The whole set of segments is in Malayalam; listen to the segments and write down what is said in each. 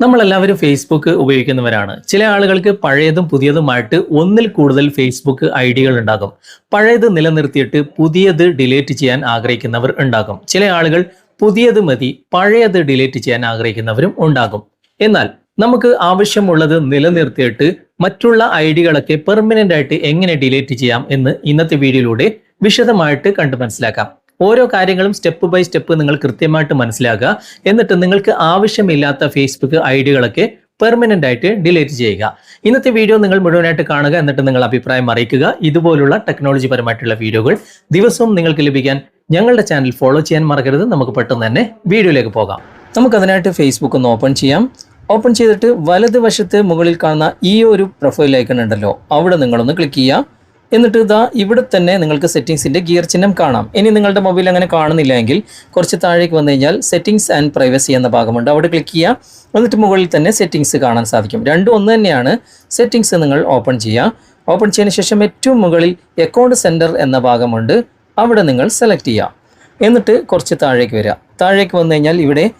നമ്മളെല്ലാവരും ഫേസ്ബുക്ക് ഉപയോഗിക്കുന്നവരാണ്. ചില ആളുകൾക്ക് പഴയതും പുതിയതുമായിട്ട് ഒന്നിൽ കൂടുതൽ ഫേസ്ബുക്ക് ഐഡികൾ ഉണ്ടാകും. പഴയത് നിലനിർത്തിയിട്ട് പുതിയത് ഡിലീറ്റ് ചെയ്യാൻ ആഗ്രഹിക്കുന്നവർ ഉണ്ടാകും. ചില ആളുകൾ പുതിയത് മതി പഴയത് ഡിലീറ്റ് ചെയ്യാൻ ആഗ്രഹിക്കുന്നവരും ഉണ്ടാകും. എന്നാൽ നമുക്ക് ആവശ്യമുള്ളത് നിലനിർത്തിയിട്ട് മറ്റുള്ള ഐഡികളൊക്കെ പെർമനന്റ് ആയിട്ട് എങ്ങനെ ഡിലീറ്റ് ചെയ്യാം എന്ന് ഇന്നത്തെ വീഡിയോയിലൂടെ വിശദമായിട്ട് കണ്ടു മനസ്സിലാക്കാം. ഓരോ കാര്യങ്ങളും സ്റ്റെപ്പ് ബൈ സ്റ്റെപ്പ് നിങ്ങൾ കൃത്യമായിട്ട് മനസ്സിലാക്കുക. എന്നിട്ട് നിങ്ങൾക്ക് ആവശ്യമില്ലാത്ത ഫേസ്ബുക്ക് ഐഡികളൊക്കെ പെർമനന്റ് ആയിട്ട് ഡിലീറ്റ് ചെയ്യുക. ഇന്നത്തെ വീഡിയോ നിങ്ങൾ മുഴുവനായിട്ട് കാണുക. എന്നിട്ട് നിങ്ങൾ അഭിപ്രായം അറിയിക്കുക. ഇതുപോലുള്ള ടെക്നോളജി പരമായിട്ടുള്ള വീഡിയോകൾ ദിവസവും നിങ്ങൾക്ക് ലഭിക്കാൻ ഞങ്ങളുടെ ചാനൽ ഫോളോ ചെയ്യാൻ മറക്കരുത്. നമുക്ക് പെട്ടെന്ന് തന്നെ വീഡിയോയിലേക്ക് പോകാം. നമുക്ക് നമുക്കതിനായിട്ട് ഫേസ്ബുക്ക് ഒന്ന് ഓപ്പൺ ചെയ്യാം. ഓപ്പൺ ചെയ്തിട്ട് വലതുവശത്ത് മുകളിൽ കാണുന്ന ഈ ഒരു പ്രൊഫൈൽ ഐക്കൺ ഉണ്ടല്ലോ. അവിടെ നിങ്ങളൊന്ന് ക്ലിക്ക് ചെയ്യുക. എന്നിട്ട് ഇതാ ഇവിടെ തന്നെ നിങ്ങൾക്ക് സെറ്റിംഗ്സിന്റെ ഗിയർ ചിഹ്നം കാണാം. ഇനി നിങ്ങളുടെ മൊബൈൽ അങ്ങനെ കാണുന്നില്ല എങ്കിൽ കുറച്ച് താഴേക്ക് വന്നു കഴിഞ്ഞാൽ സെറ്റിംഗ്സ് ആൻഡ് പ്രൈവസി എന്ന ഭാഗമുണ്ട്. അവിടെ ക്ലിക്ക് ചെയ്യുക. എന്നിട്ട് മുകളിൽ തന്നെ സെറ്റിംഗ്സ് കാണാൻ സാധിക്കും. രണ്ടും ഒന്ന് തന്നെയാണ് സെറ്റിംഗ്സ് നിങ്ങൾ ഓപ്പൺ ചെയ്യുക. ഓപ്പൺ ചെയ്തതിന് ശേഷം ഏറ്റവും മുകളിൽ അക്കൗണ്ട് സെന്റർ എന്ന ഭാഗമുണ്ട്. അവിടെ നിങ്ങൾ സെലക്ട് ചെയ്യുക. എന്നിട്ട് കുറച്ച് താഴേക്ക് വരിക. താഴേക്ക് വന്നു കഴിഞ്ഞാൽ ഇവിടെ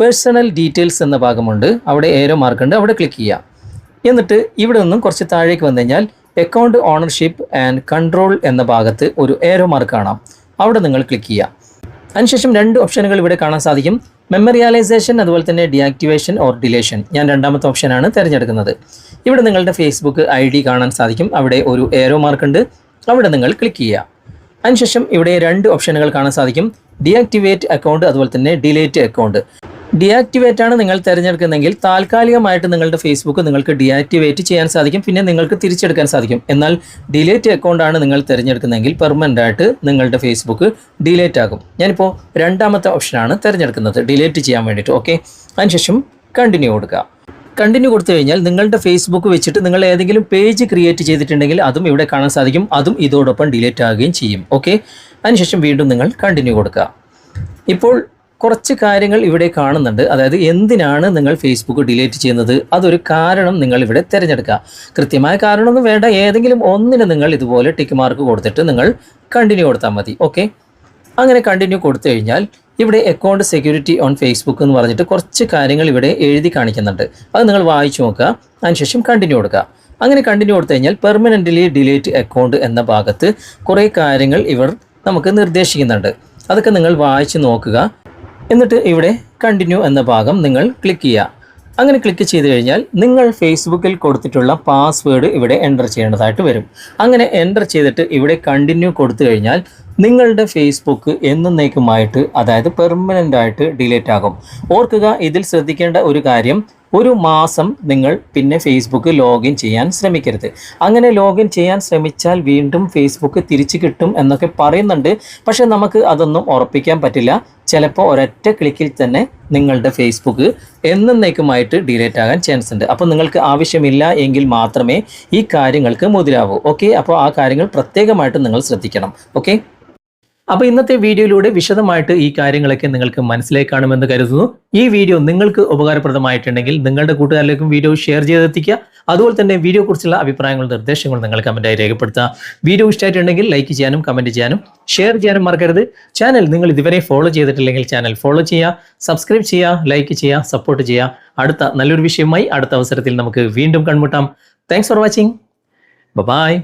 പേഴ്സണൽ ഡീറ്റെയിൽസ് എന്ന ഭാഗമുണ്ട്. അവിടെ ഏരോ മാർക്കുണ്ട് അവിടെ ക്ലിക്ക് ചെയ്യുക. എന്നിട്ട് ഇവിടെ നിന്നും കുറച്ച് താഴേക്ക് വന്നു കഴിഞ്ഞാൽ അക്കൗണ്ട് ഓണർഷിപ്പ് ആൻഡ് കൺട്രോൾ എന്ന ഭാഗത്ത് ഒരു ഏരോ മാർക്ക് കാണാം. അവിടെ നിങ്ങൾ ക്ലിക്ക് ചെയ്യുക. അതിനുശേഷം രണ്ട് ഓപ്ഷനുകൾ ഇവിടെ കാണാൻ സാധിക്കും. മെമ്മറിയലൈസേഷൻ അതുപോലെ തന്നെ ഡിയാക്ടിവേഷൻ ഓർ ഡിലേഷൻ ഞാൻ രണ്ടാമത്തെ ഓപ്ഷനാണ് തിരഞ്ഞെടുക്കുന്നത്. ഇവിടെ നിങ്ങളുടെ ഫേസ്ബുക്ക് ഐ ഡി കാണാൻ സാധിക്കും. അവിടെ ഒരു ഏരോ മാർക്ക് ഉണ്ട്. അവിടെ നിങ്ങൾ ക്ലിക്ക് ചെയ്യുക. അതിനുശേഷം ഇവിടെ രണ്ട് ഓപ്ഷനുകൾ കാണാൻ സാധിക്കും. ഡിയാക്ടിവേറ്റ് അക്കൗണ്ട് അതുപോലെ തന്നെ ഡിലേറ്റ് അക്കൗണ്ട് ഡിയാക്ടിവേറ്റ് ആണ് നിങ്ങൾ തിരഞ്ഞെടുക്കുന്നതെങ്കിൽ താൽക്കാലികമായിട്ട് നിങ്ങളുടെ ഫേസ്ബുക്ക് നിങ്ങൾക്ക് ഡിയാക്ടിവേറ്റ് ചെയ്യാൻ സാധിക്കും. പിന്നെ നിങ്ങൾക്ക് തിരിച്ചെടുക്കാൻ സാധിക്കും. എന്നാൽ ഡിലേറ്റ് അക്കൗണ്ട് ആണ് നിങ്ങൾ തിരഞ്ഞെടുക്കുന്നതെങ്കിൽ പെർമനന്റ് ആയിട്ട് നിങ്ങളുടെ ഫേസ്ബുക്ക് ഡിലേറ്റ് ആകും. ഞാനിപ്പോൾ രണ്ടാമത്തെ ഓപ്ഷനാണ് തിരഞ്ഞെടുക്കുന്നത്. ഡിലേറ്റ് ചെയ്യാൻ വേണ്ടിയിട്ട്. ഓക്കെ അതിനുശേഷം കണ്ടിന്യൂ കൊടുക്കുക. കണ്ടിന്യൂ കൊടുത്തു കഴിഞ്ഞാൽ നിങ്ങളുടെ ഫേസ്ബുക്ക് വെച്ചിട്ട് നിങ്ങൾ ഏതെങ്കിലും പേജ് ക്രിയേറ്റ് ചെയ്തിട്ടുണ്ടെങ്കിൽ അതും ഇവിടെ കാണാൻ സാധിക്കും. അതും ഇതോടൊപ്പം ഡിലേറ്റ് ആകുകയും ചെയ്യും. ഓക്കെ അതിനുശേഷം വീണ്ടും നിങ്ങൾ കണ്ടിന്യൂ കൊടുക്കുക. ഇപ്പോൾ കുറച്ച് കാര്യങ്ങൾ ഇവിടെ കാണുന്നുണ്ട്. അതായത് എന്തിനാണ് നിങ്ങൾ ഫേസ്ബുക്ക് ഡിലീറ്റ് ചെയ്യുന്നത്? അതൊരു കാരണം നിങ്ങൾ ഇവിടെ തിരഞ്ഞെടുക്കുക. കൃത്യമായ കാരണമൊന്നും വേണ്ട. ഏതെങ്കിലും ഒന്നിന് നിങ്ങൾ ഇതുപോലെ ടിക്ക് മാർക്ക് കൊടുത്തിട്ട് നിങ്ങൾ കണ്ടിന്യൂ കൊടുത്താൽ മതി. ഓക്കെ അങ്ങനെ കണ്ടിന്യൂ കൊടുത്തു കഴിഞ്ഞാൽ ഇവിടെ അക്കൗണ്ട് സെക്യൂരിറ്റി ഓൺ ഫേസ്ബുക്ക് എന്ന് പറഞ്ഞിട്ട് കുറച്ച് കാര്യങ്ങൾ ഇവിടെ എഴുതി കാണിക്കുന്നുണ്ട്. അത് നിങ്ങൾ വായിച്ചു നോക്കുക. അതിനുശേഷം കണ്ടിന്യൂ കൊടുക്കുക. അങ്ങനെ കണ്ടിന്യൂ കൊടുത്തു കഴിഞ്ഞാൽ പെർമനന്റലി ഡിലീറ്റ് അക്കൗണ്ട് എന്ന ഭാഗത്ത് കുറേ കാര്യങ്ങൾ ഇവർ നമുക്ക് നിർദ്ദേശിക്കുന്നുണ്ട്. അതൊക്കെ നിങ്ങൾ വായിച്ച് നോക്കുക. എന്നിട്ട് ഇവിടെ കണ്ടിന്യൂ എന്ന ഭാഗം നിങ്ങൾ ക്ലിക്ക് ചെയ്യുക. അങ്ങനെ ക്ലിക്ക് ചെയ്ത് കഴിഞ്ഞാൽ നിങ്ങൾ ഫേസ്ബുക്കിൽ കൊടുത്തിട്ടുള്ള പാസ്വേഡ് ഇവിടെ എന്റർ ചെയ്യേണ്ടതായിട്ട് വരും. അങ്ങനെ എന്റർ ചെയ്തിട്ട് ഇവിടെ കണ്ടിന്യൂ കൊടുത്തു കഴിഞ്ഞാൽ നിങ്ങളുടെ ഫേസ്ബുക്ക് എന്നേക്കുമായിട്ട് അതായത് പെർമനന്റ് ആയിട്ട് ഡിലീറ്റ് ആകും. ഓർക്കുക ഇതിൽ ശ്രദ്ധിക്കേണ്ട ഒരു കാര്യം ഒരു മാസം നിങ്ങൾ പിന്നെ ഫേസ്ബുക്ക് ലോഗിൻ ചെയ്യാൻ ശ്രമിക്കരുത്. അങ്ങനെ ലോഗിൻ ചെയ്യാൻ ശ്രമിച്ചാൽ വീണ്ടും ഫേസ്ബുക്ക് തിരിച്ചു കിട്ടും എന്നൊക്കെ പറയുന്നുണ്ട്. പക്ഷെ നമുക്ക് അതൊന്നും ഉറപ്പിക്കാൻ പറ്റില്ല. ചിലപ്പോൾ ഒരൊറ്റ ക്ലിക്കിൽ തന്നെ നിങ്ങളുടെ ഫേസ്ബുക്ക് എന്നേക്കുമായിട്ട് ഡിലേറ്റ് ആകാൻ ചാൻസ് ഉണ്ട്. അപ്പോൾ നിങ്ങൾക്ക് ആവശ്യമില്ല എങ്കിൽ മാത്രമേ ഈ കാര്യങ്ങൾക്ക് മുതിരാവൂ. ഓക്കെ അപ്പോൾ ആ കാര്യങ്ങൾ പ്രത്യേകമായിട്ട് നിങ്ങൾ ശ്രദ്ധിക്കണം. ഓക്കെ അപ്പോൾ ഇന്നത്തെ വീഡിയോയിലൂടെ വിശദമായിട്ട് ഈ കാര്യങ്ങളൊക്കെ നിങ്ങൾക്ക് മനസ്സിലായി കാണുമെന്ന് കരുതുന്നു. ഈ വീഡിയോ നിങ്ങൾക്ക് ഉപകാരപ്രദമായിട്ടുണ്ടെങ്കിൽ നിങ്ങളുടെ കൂട്ടുകാരിലേക്കും വീഡിയോ ഷെയർ ചെയ്തെത്തിക്കുക. അതുപോലെ തന്നെ വീഡിയോ കുറിച്ചുള്ള അഭിപ്രായങ്ങളും നിർദ്ദേശങ്ങളും നിങ്ങൾ കമന്റായി രേഖപ്പെടുത്തുക. വീഡിയോ ഇഷ്ടമായിട്ടുണ്ടെങ്കിൽ ലൈക്ക് ചെയ്യാനും കമന്റ് ചെയ്യാനും ഷെയർ ചെയ്യാനും മറക്കരുത്. ചാനൽ നിങ്ങൾ ഇതുവരെ ഫോളോ ചെയ്തിട്ടില്ലെങ്കിൽ ചാനൽ ഫോളോ ചെയ്യുക. സബ്സ്ക്രൈബ് ചെയ്യുക ലൈക്ക് ചെയ്യുക സപ്പോർട്ട് ചെയ്യുക. അടുത്ത നല്ലൊരു വിഷയമായി അടുത്ത അവസരത്തിൽ നമുക്ക് വീണ്ടും കൺമുട്ടാം. Thanks for watching bye